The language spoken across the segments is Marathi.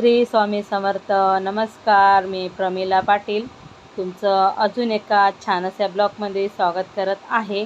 श्री स्वामी समर्थ. नमस्कार मी प्रमिला पाटील. तुमचं अजून एका छान अशा ब्लॉगमध्ये स्वागत करत आहे.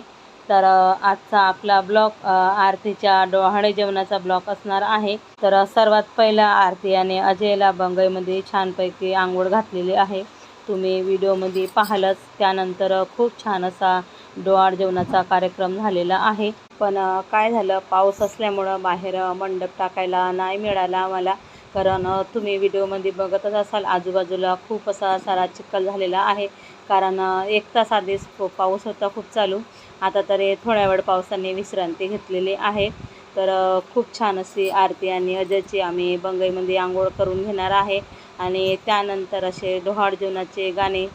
तर आजचा आपला ब्लॉग आरतीच्या डोहाळे जेवणाचा ब्लॉग असणार आहे. तर सर्वात पहिला आरती आणि अजयला बंगईमध्ये छानपैकी आंघोळ घातलेली आहे. तुम्ही व्हिडिओमध्ये पाहालच त्यानंतर खूप छान असा डोहाळ जेवणाचा कार्यक्रम झालेला आहे. पण काय झालं? पाऊस असल्यामुळं बाहेर मंडप टाकायला नाही मिळाला आम्हाला. कारण तुम्ही व्हिडिओमध्ये बघतच असाल आजूबाजूला खूप असा सारा चिखल झालेला आहे. कारण एक तास आधीच पाऊस होता खूप चालू. आता तरी थोड्या वेळ पावसाने विश्रांती घेतलेली आहे. तर खूप छान अशी आरती आणि अजयची आम्ही बंगईमध्ये आंघोळ करून घेणार आहे. आणि त्यानंतर असे डोहाळ जेवणाचे गाणे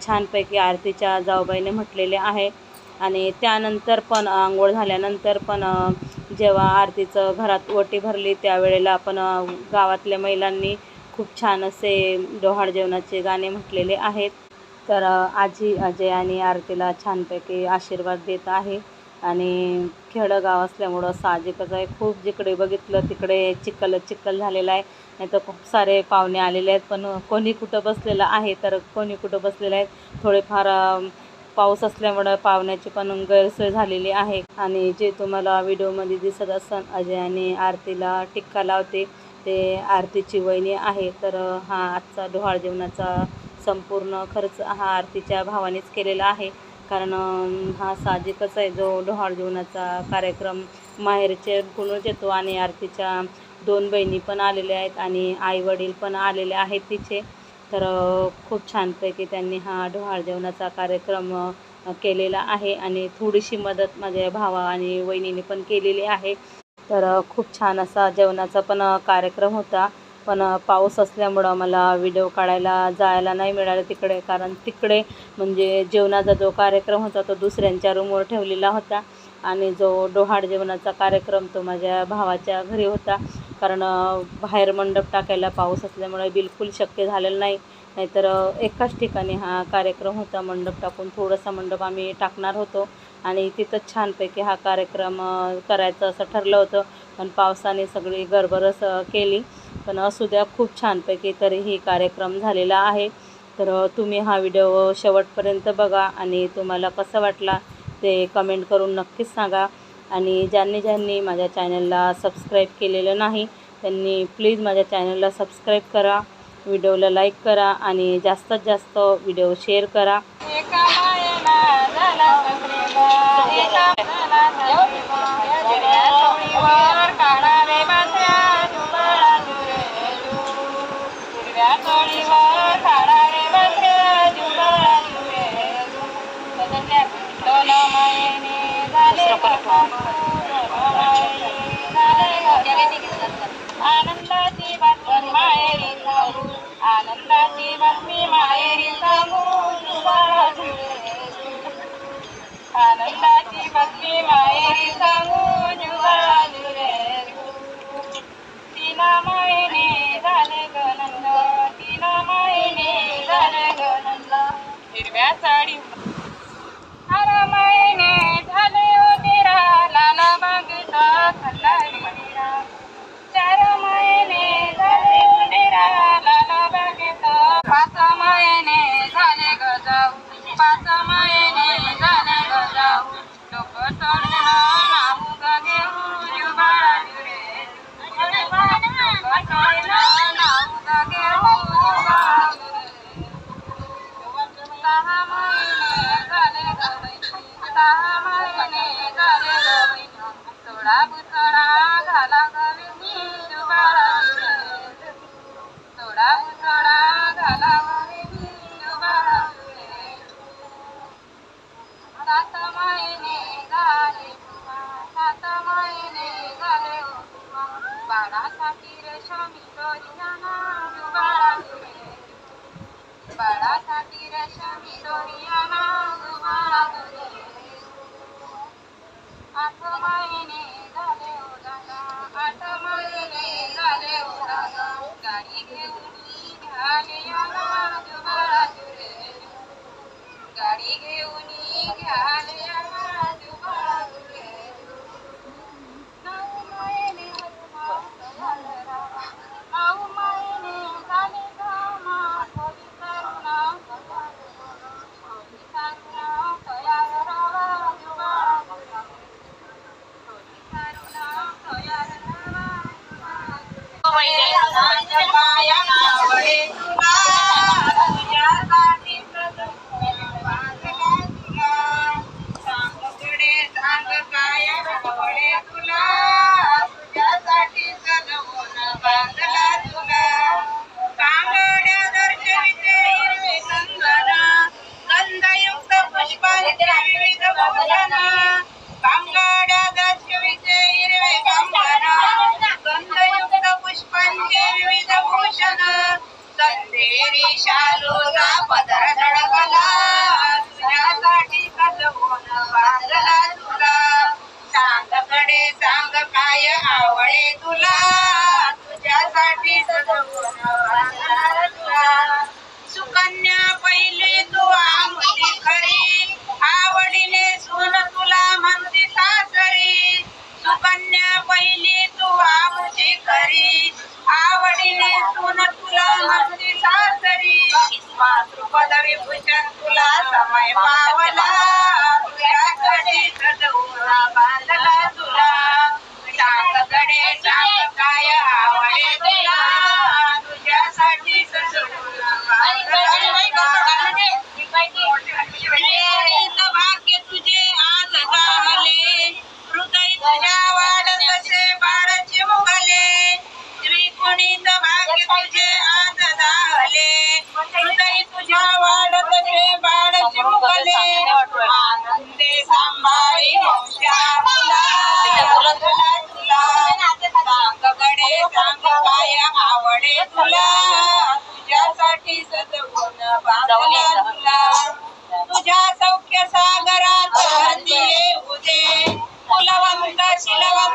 छानपैकी आरतीच्या जाऊबाईने म्हटलेले आहे. आणि त्यानंतर पण आंघोळ झाल्यानंतर पण जेव्हा आरतीचं घरात ओटी भरली त्यावेळेला आपण गावातल्या महिलांनी खूप छान असे डोहाळ जेवणाचे गाणे म्हटलेले आहेत. तर आजी अजय आणि आरतीला छानपैकी आशीर्वाद देत आहे. आणि खेडंगाव असल्यामुळं साहजिकच आहे. खूप जिकडे बघितलं तिकडे चिखल चिखल झालेला आहे. नाही तर खूप सारे पाहुणे आलेले आहेत. पण कोणी कुठं बसलेलं आहे तर कोणी कुठं बसलेलं आहे थोडेफार पाऊस असल्यामुळं पाहुण्याची पण गैरसोय झालेली आहे. आणि जे तुम्हाला व्हिडिओमध्ये दिसत असन अजय आणि आरतीला टिक्का लावते ते आरतीची वहिनी आहे. तर हा आजचा डोहाळ जेवणाचा संपूर्ण खर्च हा आरतीच्या भावानेच केलेला आहे. कारण हा साहजिकच आहे. जो डोहाळ जेवणाचा कार्यक्रम माहेरचे कुणूच येतो आणि आरतीच्या दोन बहिणी पण आलेल्या आहेत आणि आई वडील पण आलेले आहेत तिचे तर खूप छानपैकी त्यांनी हा डोहाळ जेवणाचा कार्यक्रम केलेला आहे आणि थोडीशी मदत माझ्या भावा आणि वहिनीने पण केलेली आहे. तर खूप छान असा जेवणाचा पण कार्यक्रम होता. पण पाऊस असल्यामुळं मला व्हिडिओ काढायला जायला नाही मिळालं तिकडे. कारण तिकडे म्हणजे जेवणाचा जो कार्यक्रम होता तो दुसऱ्यांच्या रूमवर ठेवलेला होता. आणि जो डोहाळ जेवणाचा कार्यक्रम तो माझ्या भावाच्या घरी होता. कारण बाहेर मंडप टाकायला पाऊस असल्यामुळे बिलकुल शक्य झालेलं नाही. नाहीतर एकाच ठिकाणी हा कार्यक्रम होता मंडप टाकून थोडासा मंडप आम्ही टाकणार होतो. आणि तिथंच छानपैकी हा कार्यक्रम करायचा करायचं असं ठरलं होतं. पण पावसाने सगळी गरबरच केली. पण असू द्या खूप छानपैकी तरीही कार्यक्रम झालेला आहे. तर तुम्ही हा व्हिडिओ शेवटपर्यंत बघा आणि तुम्हाला कसं वाटला ते कमेंट करून नक्कीच सांगा. आणि ज्यांनी ज्यांनी माझ्या चॅनलला सबस्क्राईब केलेलं नाही त्यांनी प्लीज माझ्या चॅनलला सबस्क्राईब करा व्हिडिओला लाईक करा आणि जास्तीत जास्त व्हिडिओ शेअर करा. एका आनंदाची बातमी माहेरी सांगू आनंदाची बातमी माहेरी सांगू आनंदाची बातमी माहेरी सांगू जुबाळा जुरेलू. तिला झाले गनंद तिना मायेने झाले गनंद हिरव्या साडी हर मायेने झाले उंदिरा लाला मागता खल्लाय मायेने झाले पाच मायेने झाले गजाऊ लोक सोडून नाहू ग घेऊ लोक सोडून नाहू ग घेऊ सहा महिने झाले ग सहा महिने झाले ग बहिणी. सोळा झाला गवी ग विणी, शिलवा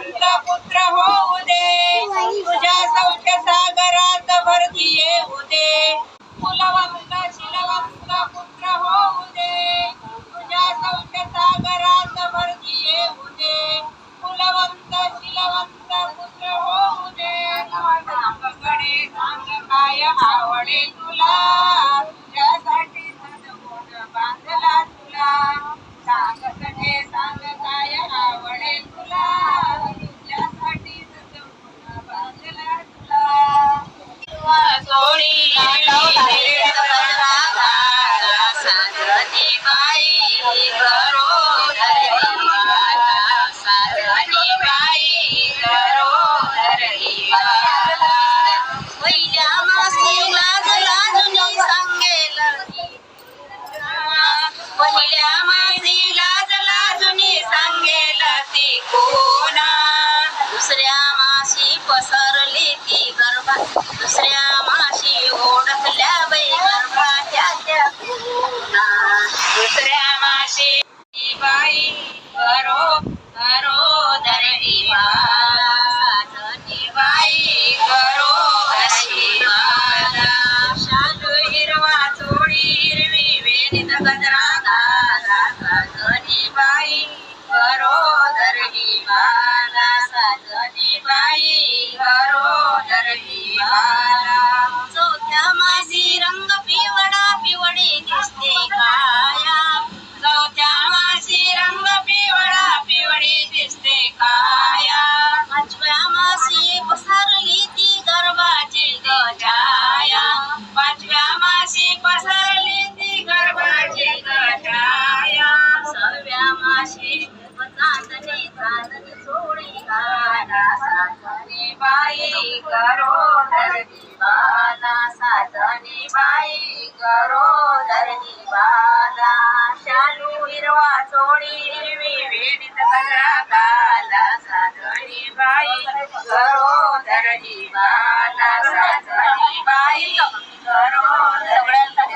पुत्र होऊ दे. तुझ्या सौख्य सागरात भरती येऊ दे मुला मुला पुत्र होऊ दे. बाई करो धरणी बाला साधने बाई करो धरणी बाला शालू हिरवा चोळी हिरवी वेणीत कचरा साधणी बाई करो धरणी बाला साधने बाई करो सगळ्यांसाठी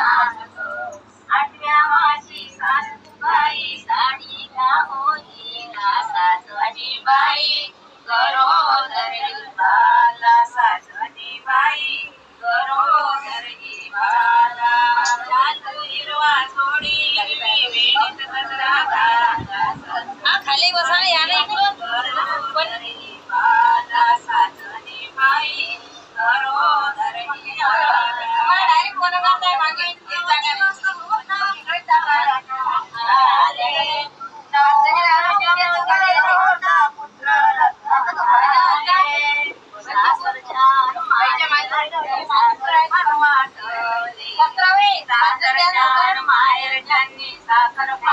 uh,